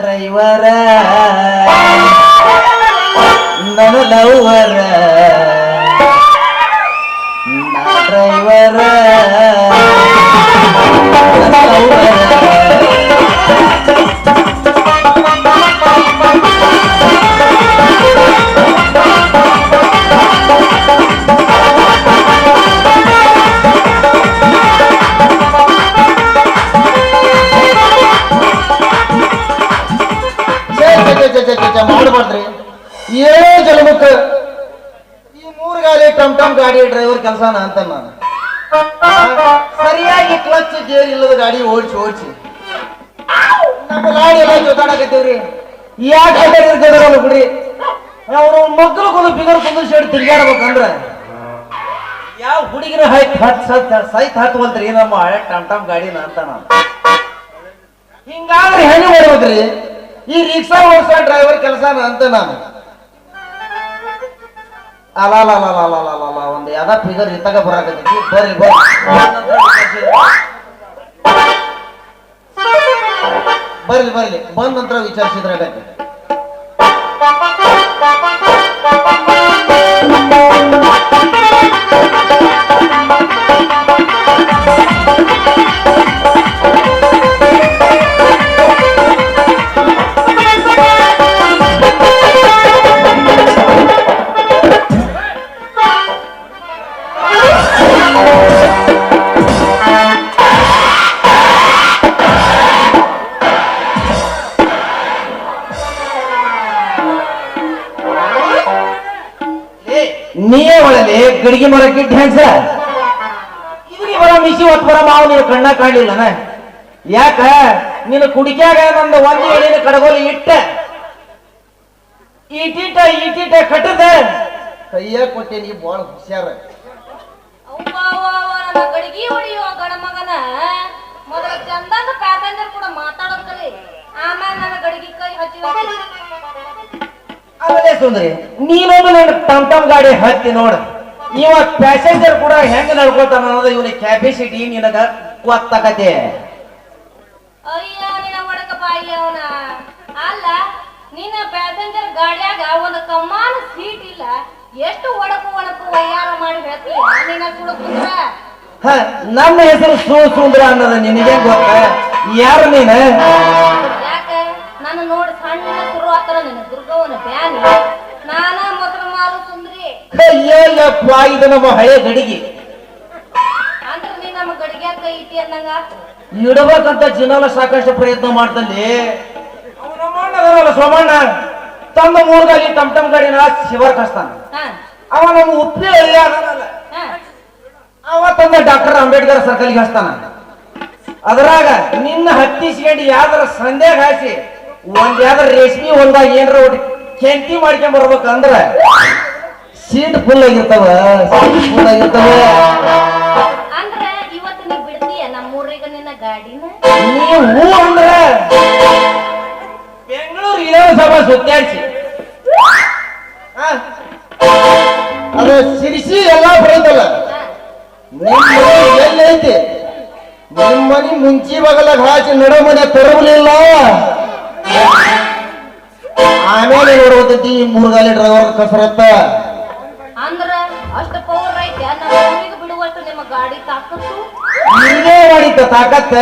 Driver. ನನ್ನ ಲವರ. Driver. ಕೆಲಸನ ಅಂತ ನಾನು. ಸರಿಯಾಗಿ ಕ್ಲಚ್ ಗೇರ್ ಇಲ್ಲದ ಗಾಡಿ ಓಡಿಸಿ ಓಡಿಸಿ. ನಮ್ಮ ಗಾಡಿ ಎಲ್ಲ ಜೊತಾಡಕತ್ತೀವ್ರಿ. ಯಾಕೆ ಅವರು ಕೊಂಡು ಬಿಗರ್ ಕುಂದು ಶೇಡ್ ತಿರ್ಗಾಡ್ಬೇಕಂದ್ರ ಯಾವ ಹುಡುಗಿನ ಹೈಟ್ ಹತ್ ಸತ್ ಸೈತ್ ಹತ್ತುವಂತ್ರಿ ನಮ್ಮ ಹಳೆ ಟಮ್ ಟಮ್ ಗಾಡಿನ ಅಂತ ನಾನು. ಹಿಂಗಾದ್ರೆ ಹೆಣ್ಣು ಮಾಡ್ಬೋದ್ರಿ ಈ ರಿಕ್ಷಾ ಓಡಿಸೋ ಡ್ರೈವರ್ ಕೆಲಸ ಅಂತ ನಾನು. ಅಲ್ಲ ಅಲ್ಲ ಅಲ್ಲ ಅಲ್ಲ ಅಲ್ಲ ಅಲ್ಲ ಅಲ್ಲ ಒಂದು. ಯಾವ್ದ ಫಿಗರ್ ಇತ್ತಾಗ ಬರಾಕತ್ತೈತಿ. ಬರ್ರಿ ಬರ್ರಿ. ಬರ್ಲಿ ಬರ್ಲಿ. ಬಂದ ನಂತರ ವಿಚಾರಿಸಿದ್ರೆ ನೀಯೇ ಒಳಗೆ ಗಡಿಗೆ ಮರಕ್ಕೆ ಡ್ಯಾನ್ಸ ಇವ್ರಿಗೆ ಬರ ಮಿಸಿ ಹೊತ್ತು ಬರ ಮಾವು ನೀವು ಕಣ್ಣ ಕಾಣಲಿಲ್ಲನ? ಯಾಕ? ನೀನು ಕುಡಿಕ್ಯಾಗ ನಂದು ಒಂದು ಎಳಿನ ಕಡಗೋಲಿ ಇಟ್ಟ. ಈಟೀಟ ಈಟೀಟ ಕಟ್ಟದ? ಕೈಯ ಕೊಟ್ಟೇನಿ ಬಾಳ ಹುಷಾರ. ಅವ್ವ ಹೊಡಿಯುವ ನನ್ನ ಗಣ ಮಗನ. ಮೊದಲ ಚಂದಂದ ಪ್ಯಾಸೆಂಜರ್ ಕೂಡ ಮಾತಾಡೋದ್ರಿ ಆಮೇಲೆ ನನ್ನ ಗಡಿಗೆ ಕೈ ಹಚ್ಚಿದ ಆಮೇಲೆ ಸುಂದರಿ. ನೀನೊಂದು ನನ್ನ ಟಮ್ ಟಮ್ ಗಾಡಿ ಹತ್ತಿ ನೋಡ. ಇವ ಪ್ಯಾಸೆಂಜರ್ ಕೂಡ ಹೆಂಗ್ ನಡ್ಕೊತಾನ ಅನ್ನೋದು ಇವನ ಕ್ಯಾಪಾಸಿಟಿ ನಿನಗ ಗೊತ್ತಾಗತ್ತೆ. ಅಯ್ಯೋ ನಿನ್ನ ಒಡಕ ಬಾಯಿ ಅವನ. ಅಲ್ಲ ನಿನ್ನ ಪ್ಯಾಸೆಂಜರ್ ಗಾಡಿಯಾಗ ಒಂದು ಕಮ್ಮಾನ ಸೀಟ್ ಇಲ್ಲ. ಎಷ್ಟು ಒಡಕು ಒಡಕು ವಯ್ಯಾರ ಮಾಡಿ ಹೇಳ್ತೀಯ ನಿನ್ನ ಕೂಡ ಕುಂದ್ರ. ಹ ನಮ್ಮ ಹೆಸರು ಸು ಸುಂದ್ರ ಅನ್ನೋದು ನಿನಗೆ ಗೊತ್ತ? ಯಾರು ನೀನ? ಯಾಕ? ನಾನು ನೋಡಿ ಸಣ್ಣ ನಿನ್ನ ದುರ್ಗವನ ಬ್ಯಾನಿ. ನಾನ ಮೊದಲು ಮಾರು ಸುಂದ್ರಿ. ಅಯ್ಯಪ್ಪ ಇದು ನಮ್ಮ ಹಳೆ ಗಡಿಗೆ. ಅಂದ್ರ ನೀ ನಮ್ಮ ಗಡಿಗೆ ಕೈ ಇಟ್ಟಿ ಅನ್ನಂಗ ಇಡಬೇಕಂತ ಜಿನಾಲ ಸಾಕಷ್ಟು ಪ್ರಯತ್ನ ಮಾಡ್ತಲ್ಲಿ. ಅವ ನಮ್ಮ ಅಣ್ಣ ಅದನಲ್ಲ ಸೋಮಣ್ಣ. ತಂದ ಮೂರ್ ಗಾಡಿ ಟಮ್ ಟಮ್ ಗಾಡಿನ ಶಿವರ್ ಕಸ್ತಾನ. ಹಾ. ಅವ ನಮ್ಮ ಉಪ್ಪಿ ಅಲ್ಲ ಅವ ತಂದ ಡಾಕ್ಟರ್ ಅಂಬೇಡ್ಕರ್ ಸರ್ಕಲ್ಗೆ ಹಚ್ತಾನ. ಅದ್ರಾಗ ನಿನ್ನ ಹತ್ತಿಸ್ಕೊಂಡು ಯಾವ್ದಾರ ಸಂದೇಹ ಹಾಸಿ ಒಂದ್ ಯಾವ್ದಾರ ರೇಷ್ಮಿ ಹೊಲ್ದಾಗ ಏನ್ರ ಕೆಂಟಿ ಮಾಡ್ಕೊಂಡ್ ಬರ್ಬೇಕಂದ್ರ ಸೀಟ್ ಫುಲ್ ಆಗಿರ್ತಾವ ಸೀಟ್ ಫುಲ್ ಆಗಿರ್ತಾವ. ಅಂದ್ರ ಇವತ್ತು ನೀ ಬಿಡ್ತೀಯ ನಮ್ಮೂರಿಗೆ ನಿನ್ನ ಗಾಡಿನ? ನೀವು ಅಂದ್ರ ಬೆಂಗಳೂರು ವಿಧಾನಸಭಾ ಸುತ್ತಾಡ್ಸಿ ಅದು ಸಿರಿಸಿ ಎಲ್ಲಾ ಬರೋದಲ್ಲ ಎಲ್ಲೈತಿ. ನಿಮ್ಮ ಮನೆ ಮುಂಚಿ ಬಗಲಾಗ ಹಾಕಿ ನಡೋ ಮನೆ ತರಬಲಿಲ್ಲ ಆಮೇಲೆ ನೋಡ್ಬೋದೈತಿ ಮೂರು ಮೂರ್ಗಾಲಿ ಡ್ರೈವರ್ ಕಸರತ್ತ ಅಂದ್ರ ಅಷ್ಟ ಪವರ್ ಐತೆ ನಮ್ಮ ಊರಿಗೆ ಬಿಡುವಷ್ಟು ನಿಮ್ಮ ಗಾಡಿ ತಾಕತ್ತು? ಇದೇ ಮಾಡಿತ್ತ ತಾಕತ್ತ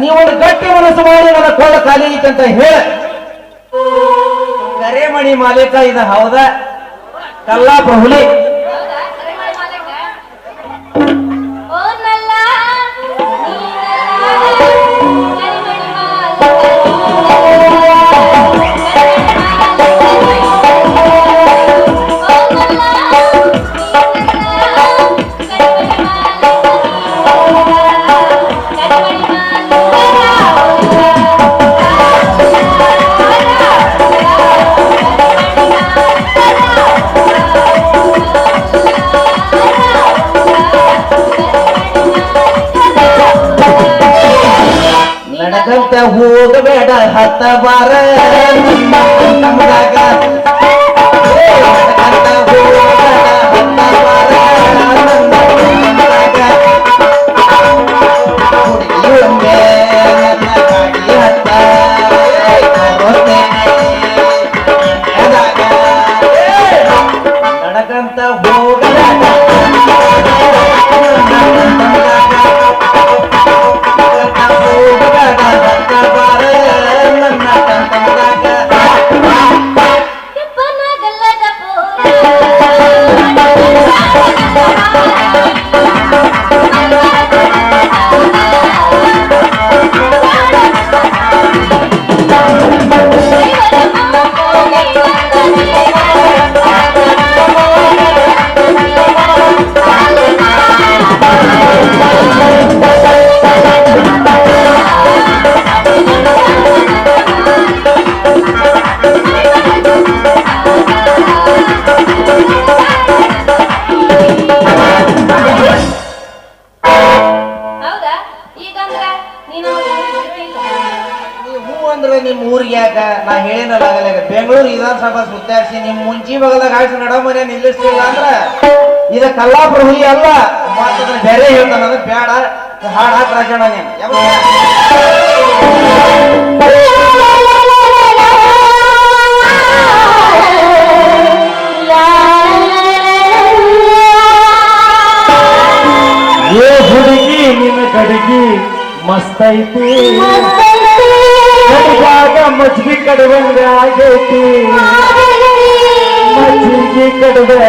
ನೀವೊಂದು ಗಟ್ಟಿ ಮನಸ್ಸು ಮಾಡಿ ನನ್ನ ಕೊಳ್ಳ ಖಾಲಿ ಐತೆ ಅಂತ ಹೇಳ. ಕರೆ ಮಣಿ ಮಾಲೀಕ ಇದ ಹೌದ? ಕಲ್ಲಾ ಹುಲಿ ನಾ ಹೇಳಿನಲ್ಲ ಆಗಲೇ ಬೆಂಗಳೂರು ವಿಧಾನಸಭಾ ಸುತ್ತಾರಿಸಿ ನಿಮ್ ಮುಂಚಿ ಬಗದಾಗ ಹಾಕಿ ನಡೋ ಮನೆ ನಿಲ್ಲಿಸ್ಲಿಲ್ಲ ಅಂದ್ರೆ, ಇದ ಕಲ್ಲಾಪುರ ಹುಲಿ ಅಲ್ಲ ಬೇರೆ ಹೇಳ್ತಾನ ಬೇಡ, ಹಾಡ್ ಹಾಕ್ ರಾಜಣ್ಣ ಏ ಹುಡುಗಿ, ನಿನ್ನ ಕಡಿಗಿ ಮಸ್ತ್ ಐತಿ. ಆಗೈತಿ ಮಜ್ಜಿಗೆ ಕಡುವರ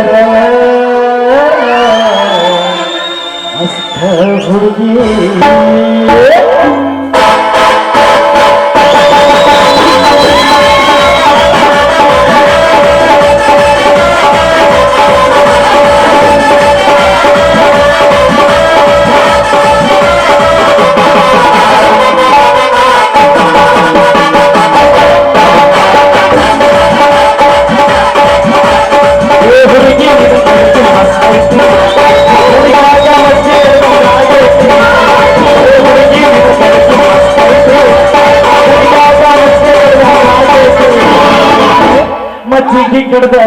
தூக்கி கொடுத்த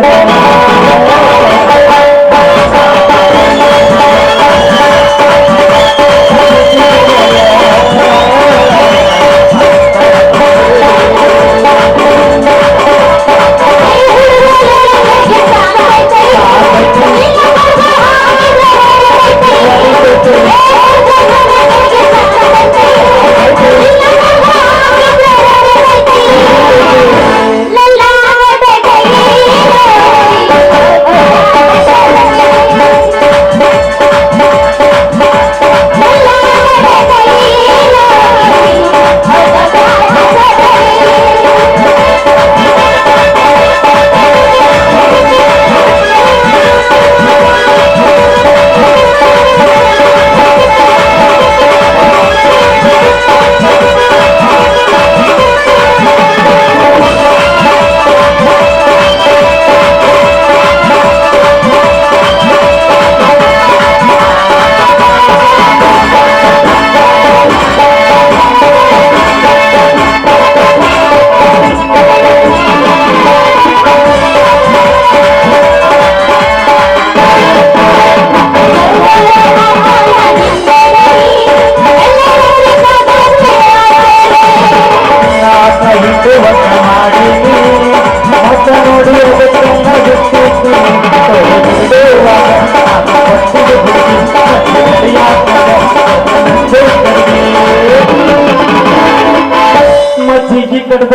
சிக்கிட்டு